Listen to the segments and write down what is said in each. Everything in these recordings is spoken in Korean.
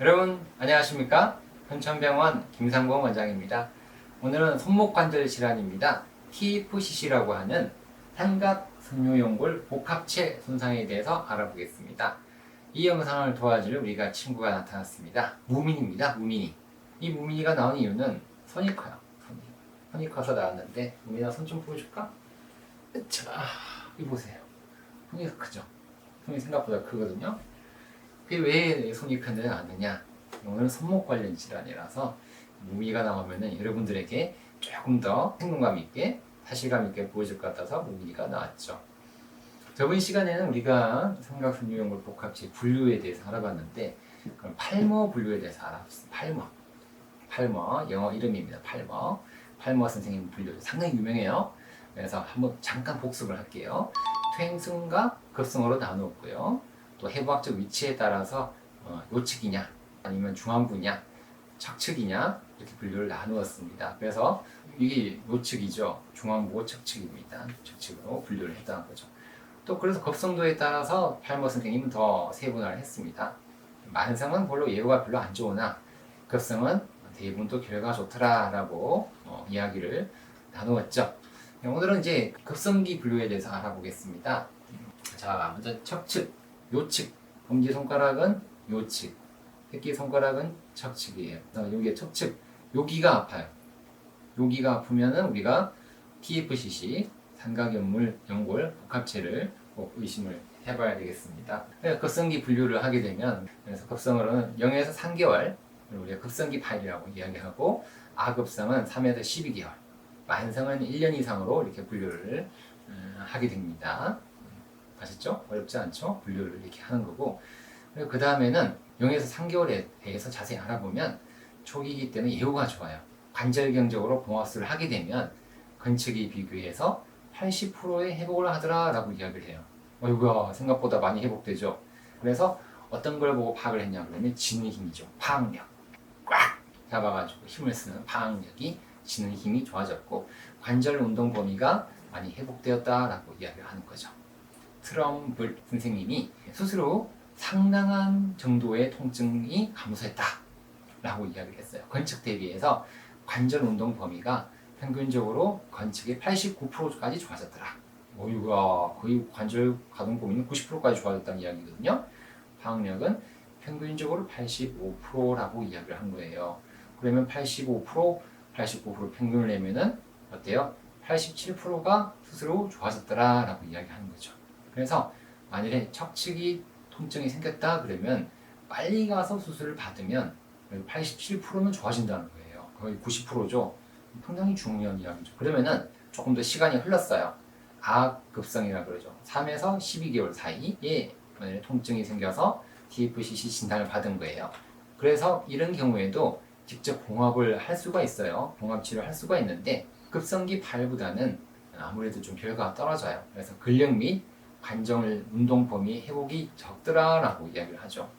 여러분 안녕하십니까? 현천병원 김상공 원장입니다. 오늘은 손목 관절 질환입니다. TFCC라고 하는 삼각 섬유연골 복합체 손상에 대해서 알아보겠습니다. 이 영상을 도와줄 우리가 친구가 나타났습니다. 무민입니다. 무민이. 이 무민이가 나온 이유는 손이 커요. 손이. 손이 커서 나왔는데 무민아 손 좀 보여줄까? 자, 이 보세요. 손이 크죠? 손이 생각보다 크거든요. 그게 왜 큰데 나왔느냐? 오늘은 손목 관련 질환이라서 무미가 나오면은 여러분들에게 조금 더 생동감 있게 사실감 있게 보여줄 것 같아서 무미가 나왔죠. 저번 시간에는 우리가 삼각선유연골 복합체 분류에 대해서 알아봤는데 그럼 팔머 분류에 대해서 알아봤습니다. 팔머. 팔머 영어 이름입니다. 팔머. 팔머 선생님 분류 상당히 유명해요. 그래서 한번 잠깐 복습을 할게요. 퇴행성과 급성으로 나누었고요. 또 해부학적 위치에 따라서 어, 요측이냐 아니면 중안부냐 척측이냐 이렇게 분류를 나누었습니다. 그래서 이게 요측이죠. 중안부고 척측입니다. 척측으로 분류를 했다는 거죠. 또 그래서 급성도에 따라서 팔머 선생님은 더 세분화를 했습니다. 만성은 별로 예후가 별로 안 좋으나 급성은 대부분 또 결과가 좋더라라고 어, 이야기를 나누었죠. 오늘은 이제 급성기 분류에 대해서 알아보겠습니다. 자, 먼저 척측, 요측, 엄지 손가락은 요측, 새끼 손가락은 척측이에요. 여기 척측, 여기가 아파요. 여기가 아프면은 우리가 TFCC 삼각연물 연골 복합체를 꼭 의심을 해봐야 되겠습니다. 급성기 분류를 하게 되면 그래서 급성으로는 0에서 3개월 우리가 급성기 파일이라고 이야기하고 아급성은 3에서 12개월, 만성은 1년 이상으로 이렇게 분류를 음, 하게 됩니다. 아셨죠? 어렵지 않죠? 분류를 이렇게 하는 거고 그리고 그 다음에는 0에서 3개월에 대해서 자세히 알아보면 초기이기 때문에 예후가 좋아요. 관절경적으로 봉합술을 하게 되면 건축이 비교해서 80%의 회복을 하더라라고 이야기를 해요. 어이구야 생각보다 많이 회복되죠. 그래서 어떤 걸 보고 파악을 했냐 그러면 지는 힘이죠. 파악력. 꽉 잡아가지고 힘을 쓰는 파악력이 지는 힘이 좋아졌고 관절 운동 범위가 많이 회복되었다라고 이야기를 하는 거죠. 트럼블 선생님이 스스로 상당한 정도의 통증이 감소했다 라고 이야기를 했어요. 건축 대비해서 관절 운동 범위가 평균적으로 건축의 89%까지 좋아졌더라. 어이구야 거의 관절 가동 범위는 90%까지 좋아졌다는 이야기거든요. 파악력은 평균적으로 85%라고 이야기를 한 거예요. 그러면 85%, 89% 평균을 내면은 어때요? 87%가 스스로 좋아졌더라 라고 이야기하는 거죠. 그래서 만일에 척측이 통증이 생겼다 그러면 빨리 가서 수술을 받으면 87%는 좋아진다는 거예요. 거의 90%죠. 상당히 중요한 이야기죠. 그러면은 조금 더 시간이 흘렀어요. 아급성이라 그러죠. 3에서 12개월 사이에 만약에 통증이 생겨서 TFCC 진단을 받은 거예요. 그래서 이런 경우에도 직접 봉합을 할 수가 있어요. 봉합 치료를 할 수가 있는데 급성기 파열보다는 아무래도 좀 결과가 떨어져요. 그래서 근력 및 관절 운동 범위 회복이 적더라라고 이야기를 하죠.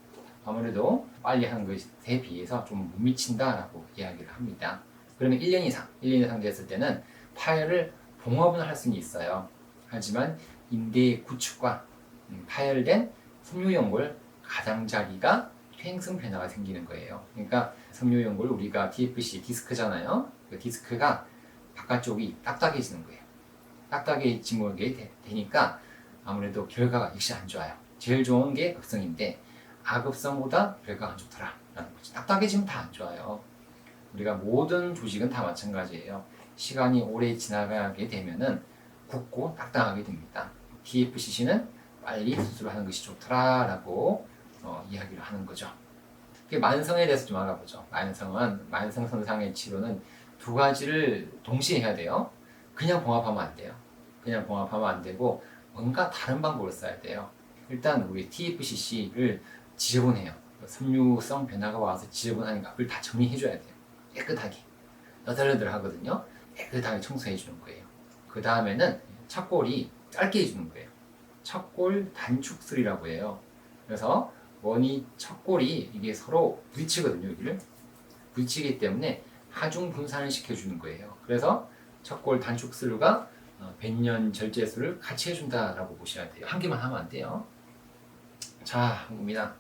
아무래도 빨리 하는 것에 비해서 좀 못 미친다라고 이야기를 합니다. 그러면 1년 이상, 1년 이상 됐을 때는 파열을 봉합은 할 수는 있어요. 하지만 인대의 구축과 음, 파열된 섬유연골 가장자리가 퇴행성 변화가 생기는 거예요. 그러니까 섬유연골 우리가 TFC 디스크잖아요. 그 디스크가 바깥쪽이 딱딱해지는 거예요. 딱딱해지게 되니까 아무래도 결과가 역시 안 좋아요. 제일 좋은 게 급성인데 아급성보다 결과가 안 좋더라 라는 거죠. 딱딱해지면 다 안 좋아요. 우리가 모든 조직은 다 마찬가지예요. 시간이 오래 지나가게 되면은 굳고 딱딱하게 됩니다. TFCC는 빨리 수술을 하는 것이 좋더라라고 어, 이야기를 하는 거죠. 그 만성에 대해서 좀 알아보죠. 만성은 만성 손상의 치료는 두 가지를 동시에 해야 돼요. 그냥 봉합하면 안 돼요. 그냥 봉합하면 안 되고 뭔가 다른 방법을 써야 돼요. 일단 우리 TFCC를 지저분해요. 섬유성 변화가 와서 지저분하니까 그걸 다 정리해줘야 돼요. 깨끗하게. 너덜너덜 하거든요. 깨끗하게 청소해주는 거예요. 그 다음에는 척골이 짧게 해주는 거예요. 척골 단축술이라고 해요. 그래서 원이 척골이 이게 서로 부딪히거든요. 여기를. 부딪히기 때문에 하중 분산을 시켜주는 거예요. 그래서 척골 단축술과 어, 백년 절제술을 같이 해준다라고 보셔야 돼요. 한 개만 하면 안 돼요. 자, 봅니다.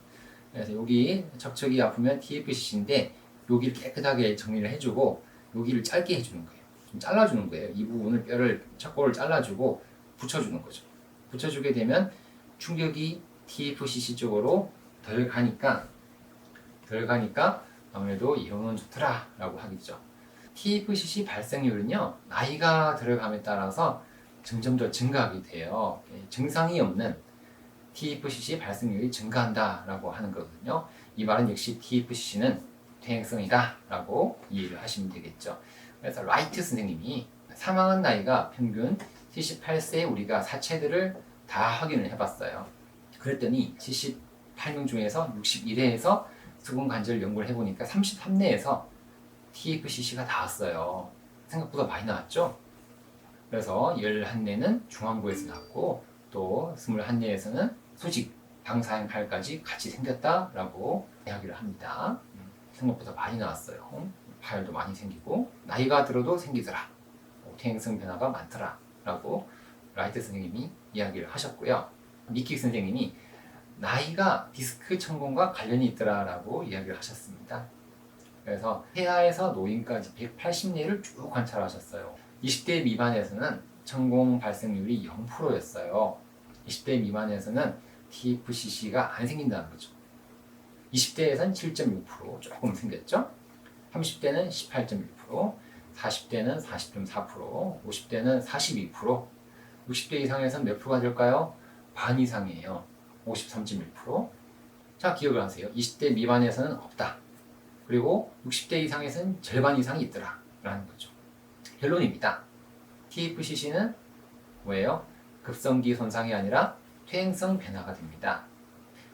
그래서 여기 척척이 아프면 TFCC인데 여기를 깨끗하게 정리를 해주고 여기를 짧게 해주는 거예요. 좀 잘라주는 거예요. 이 부분을 뼈를 척골을 잘라주고 붙여주는 거죠. 붙여주게 되면 충격이 TFCC 쪽으로 덜 가니까 덜 가니까 아무래도 이용은 좋더라라고 하겠죠. TFCC 발생률은요 나이가 들어감에 따라서 점점 더 증가하게 돼요. 예, 증상이 없는 TFCC 발생률이 증가한다라고 하는 거거든요. 이 말은 역시 TFCC는 퇴행성이다라고 이해를 하시면 되겠죠. 그래서 라이트 선생님이 사망한 나이가 평균 78세에 우리가 사체들을 다 확인을 해봤어요. 그랬더니 78명 중에서 61회에서 수분 관절 연구를 해보니까 33내에서 TFCC가 나왔어요. 생각보다 많이 나왔죠? 그래서 11내는 중앙부에서 나왔고 또 21내에서는 수직 방사형팔까지 같이 생겼다라고 이야기를 합니다. 음, 생각보다 많이 나왔어요. 파열도 많이 생기고 나이가 들어도 생기더라. 퇴행성 변화가 많더라. 라고 라이트 선생님이 이야기를 하셨고요. 미키 선생님이 나이가 디스크 천공과 관련이 있더라라고 이야기를 하셨습니다. 그래서 폐하에서 노인까지 180내를 쭉 관찰하셨어요. 20대 미만에서는 천공 발생률이 0%였어요. 20대 미만에서는 TFCC가 안 생긴다는 거죠. 20대에서는 7.6% 조금 생겼죠. 30대는 18.1%, 40대는 40.4%, 50대는 42%, 60대 이상에서는 몇 프로가 될까요? 반 이상이에요. 53.1%. 자, 기억을 하세요. 20대 미만에서는 없다. 그리고 60대 이상에서는 절반 이상이 있더라. 라는 거죠. 결론입니다. TFCC는 뭐예요? 급성기 손상이 아니라 퇴행성 변화가 됩니다.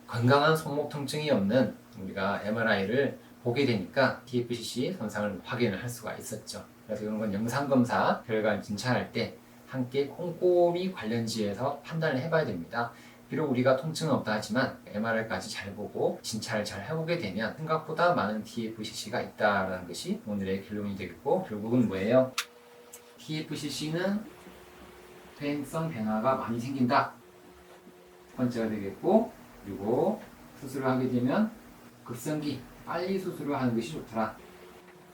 건강한 손목 통증이 없는 우리가 MRI를 보게 되니까 TFCC 손상을 확인을 할 수가 있었죠. 그래서 이런 건 영상 검사 결과를 진찰할 때 함께 꼼꼼히 관련지에서 판단을 해봐야 됩니다. 비록 우리가 통증은 없다 하지만 MRI까지 잘 보고 진찰을 잘 해보게 되면 생각보다 많은 TFCC가 있다라는 것이 오늘의 결론이 되겠고 결국은 뭐예요? TFCC는 퇴행성 변화가 많이 생긴다. 첫 번째가 되겠고 그리고 수술을 하게 되면 급성기 빨리 수술을 하는 것이 좋더라.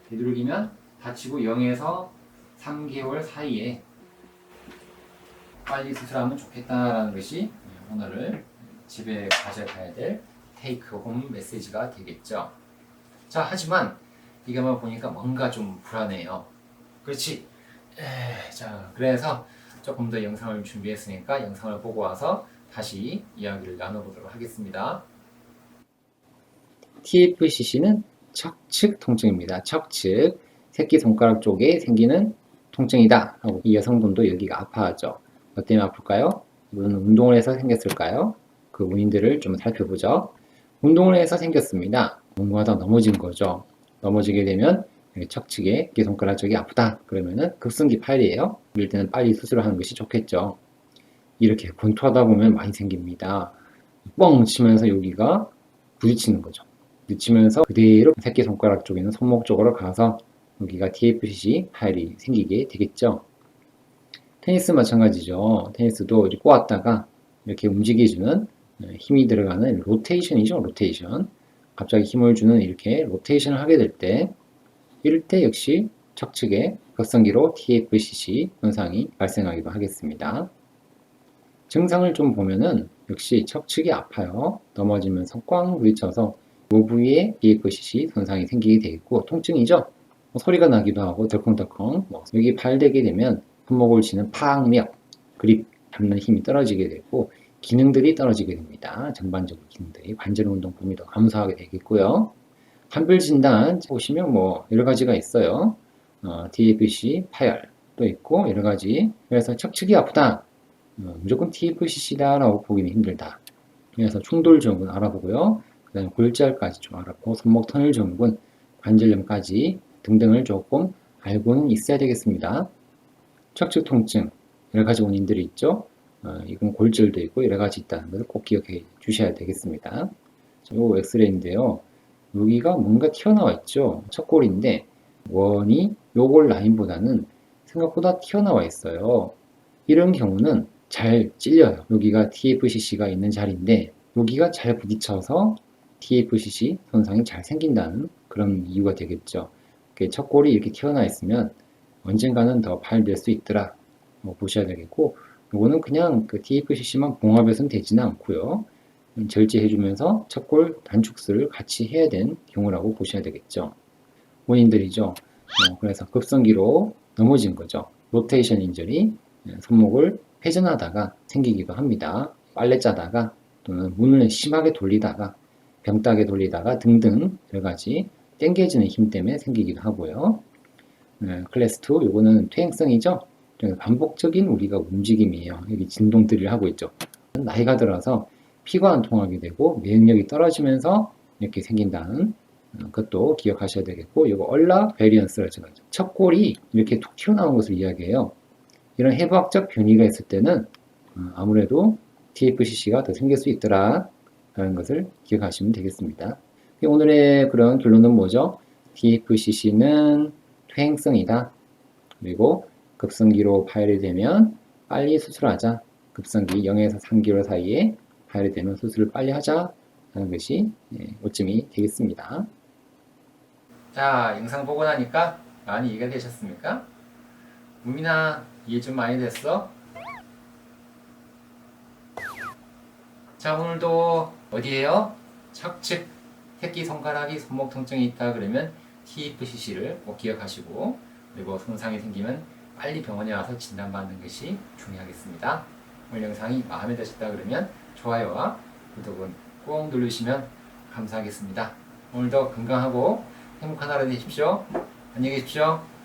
되도록이면 다치고 0에서 3개월 사이에 빨리 수술하면 좋겠다라는 것이 오늘 집에 가져가야 될 테이크 홈 메시지가 되겠죠. 자, 하지만 이거만 보니까 뭔가 좀 불안해요. 그렇지. 에, 자, 그래서 조금 더 영상을 준비했으니까 영상을 보고 와서 다시 이야기를 나눠보도록 하겠습니다. TFCC는 척측 통증입니다. 척측 새끼 손가락 쪽에 생기는 통증이다. 이 여성분도 여기가 아파하죠. 뭐 때문에 아플까요? 물론 운동을 해서 생겼을까요? 그 원인들을 좀 살펴보죠. 운동을 해서 생겼습니다. 뭔가하다 넘어진 거죠. 넘어지게 되면 척측에 새끼손가락 쪽이 아프다. 그러면은 급성기 파열이에요. 이럴 때는 빨리 수술을 하는 것이 좋겠죠. 이렇게 권투하다 보면 많이 생깁니다. 뻥 치면서 여기가 부딪히는 거죠. 부딪히면서 그대로 새끼손가락 쪽에 있는 손목 쪽으로 가서 여기가 TFCC 파열이 생기게 되겠죠. 테니스 마찬가지죠. 테니스도 이렇게 꼬았다가 이렇게 움직여주는 힘이 들어가는 로테이션이죠. 로테이션. 갑자기 힘을 주는 이렇게 로테이션을 하게 될 때, 이럴 때 역시 척측에 격성기로 TFCC 현상이 발생하기도 하겠습니다. 증상을 좀 보면은 역시 척측이 아파요. 넘어지면서 꽝 부딪혀서 요 부위에 TFCC 손상이 생기게 되겠고 통증이죠. 뭐 소리가 나기도 하고 덜컹덜컹 뭐 여기 발대게 되면 손목을 쥐는 파악력, 그립 잡는 힘이 떨어지게 되고 기능들이 떨어지게 됩니다. 전반적인 기능들이 관절 운동 범위도 감소하게 되겠고요. 한별 진단 보시면 뭐 여러 가지가 있어요. 어, TFC 파열도 있고 여러 가지. 그래서 척측이 아프다. 어, 무조건 TFCC다라고 보기는 힘들다. 그래서 충돌 증후군 알아보고요. 그 다음에 골절까지 좀 알아보고 손목 터널 증후군, 관절염까지 등등을 조금 알고는 있어야 되겠습니다. 척추 통증 여러 가지 원인들이 있죠. 어, 이건 골절도 있고 여러 가지 있다는 것을 꼭 기억해 주셔야 되겠습니다. 이 엑스레이인데요. 여기가 뭔가 튀어나와 있죠. 첫 골인데 원이 요골 라인보다는 생각보다 튀어나와 있어요. 이런 경우는 잘 찔려요. 여기가 TFCC가 있는 자리인데 여기가 잘 부딪혀서 TFCC 손상이 잘 생긴다는 그런 이유가 되겠죠. 첫 골이 이렇게 튀어나와 있으면 언젠가는 더 발될 수 있더라. 뭐 보셔야 되겠고, 이거는 그냥 그 TFCC만 봉합해서는 되지는 않고요. 음, 절제해주면서 첫골 단축수를 같이 해야 되는 경우라고 보셔야 되겠죠. 원인들이죠. 어, 그래서 급성기로 넘어진 거죠. 로테이션 인절이 예, 손목을 회전하다가 생기기도 합니다. 빨래 짜다가 또는 문을 심하게 돌리다가 병따게 돌리다가 등등 여러 가지 땡겨지는 힘 때문에 생기기도 하고요. 클래스 2 요거는 퇴행성이죠. 반복적인 우리가 움직임이에요. 여기 진동들을 하고 있죠. 나이가 들어서 피가 안 통하게 되고 면역력이 떨어지면서 이렇게 생긴다는 어, 것도 기억하셔야 되겠고 이거 얼라 베리언스라고 하죠. 첫 골이 이렇게 툭 튀어나온 것을 이야기해요. 이런 해부학적 변이가 있을 때는 어, 아무래도 TFCC가 더 생길 수 있더라 라는 것을 기억하시면 되겠습니다. 오늘의 그런 결론은 뭐죠? TFCC는 퇴행성이다. 그리고 급성기로 파열이 되면 빨리 수술하자. 급성기 0에서 3개월 사이에 파열이 되면 수술을 빨리 하자. 하는 것이 예, 오점이 되겠습니다. 자, 영상 보고 나니까 많이 이해가 되셨습니까? 우민아, 이해 좀 많이 됐어? 자, 오늘도 어디에요? 척측 새끼 손가락이 손목 통증이 있다 그러면 TFCC를 꼭 기억하시고 그리고 손상이 생기면 빨리 병원에 와서 진단받는 것이 중요하겠습니다. 오늘 영상이 마음에 드셨다 그러면 좋아요와 구독은 꼭 누르시면 감사하겠습니다. 오늘도 건강하고 행복한 하루 되십시오. 안녕히 계십시오.